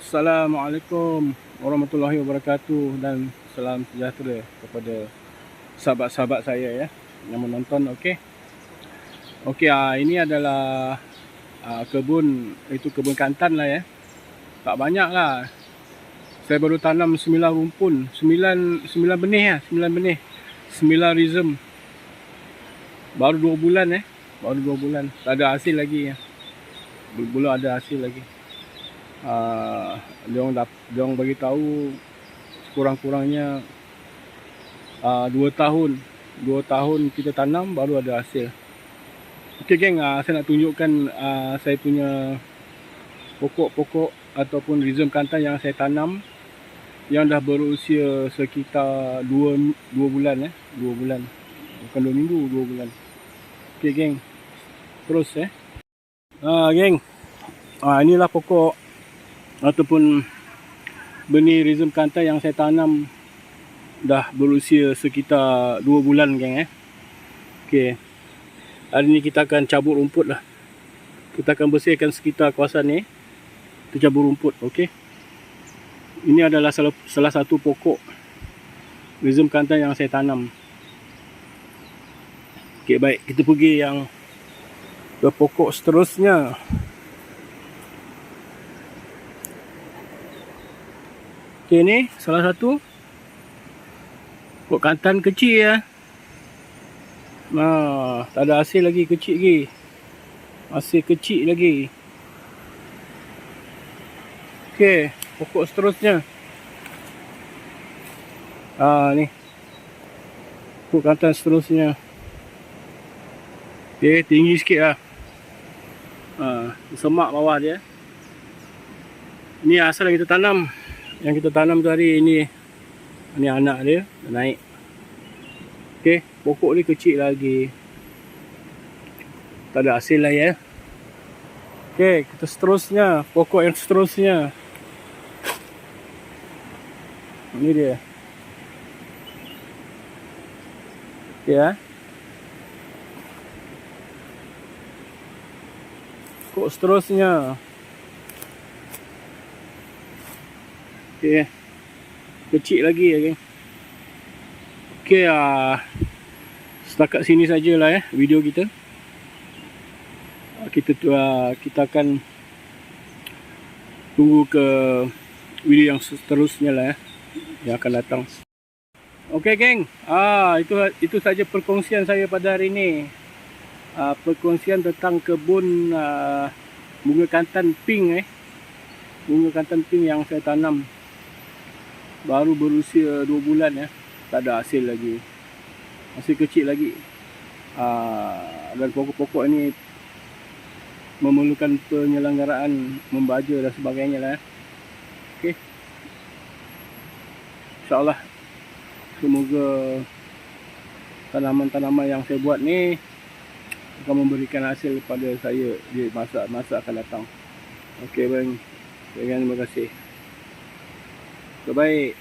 Assalamualaikum warahmatullahi wabarakatuh dan salam sejahtera kepada sahabat-sahabat saya ya yang menonton okey. Okey ah ini adalah ah, kebun itu kebun kantan lah ya. Tak banyak lah. Saya baru tanam 9 rumpun, 9 9 benih ya, 9 benih. 9 rhizome. Baru 2 bulan eh. Baru 2 bulan. Tak ada hasil lagi ya. Belum ada hasil lagi uh, dia orang dia orang bagi tahu kurang-kurangnya uh, 2 tahun 2 tahun kita tanam baru ada hasil Okey geng, uh, saya nak tunjukkan uh, saya punya pokok-pokok ataupun rhizome kantan yang saya tanam yang dah berusia sekitar 2 2 bulan eh, 2 bulan. Bukan 2 minggu, 2 bulan. Okey geng. Terus eh. Ah uh, geng. Ah uh, inilah pokok ataupun benih rhizome kantai yang saya tanam dah berusia sekitar 2 bulan geng eh. Okey. Hari ni kita akan cabut rumput lah. Kita akan bersihkan sekitar kawasan ni. Kita cabut rumput, okey. Ini adalah salah, salah satu pokok rhizome kantai yang saya tanam. Okey, baik. Kita pergi yang ke pokok seterusnya. Okey ni salah satu pokok kantan kecil ya. Nah, tak ada hasil lagi kecil lagi. Masih kecil lagi. Okey, pokok seterusnya. Ah ni. Pokok kantan seterusnya. Okey, tinggi sikit lah. Ah, semak bawah dia. Ni asal kita tanam yang kita tanam tu hari ini ni anak dia dah naik. Okey pokok ni kecil lagi. Tak ada hasil lah ya okey kita seterusnya. Pokok yang seterusnya. Ni dia. Okey ya pokok seterusnya Okey. Kecil lagi ya, geng. Okey ah. Setakat sini sajalah eh video kita. Ah, kita uh, kita akan tunggu ke video yang seterusnya lah ya yang akan datang. Okey geng. Ah itu itu saja perkongsian saya pada hari ini. Ah perkongsian tentang kebun uh, bunga kantan pink eh. Bunga kantan pink yang saya tanam baru berusia 2 bulan ya. Tak ada hasil lagi. Masih kecil lagi. Aa, ah, dan pokok-pokok ini memerlukan penyelenggaraan membaja dan sebagainya lah ya. okey insyaallah semoga tanaman-tanaman yang saya buat ni akan memberikan hasil kepada saya di masa-masa akan datang. Okey bang. Terima kasih 准备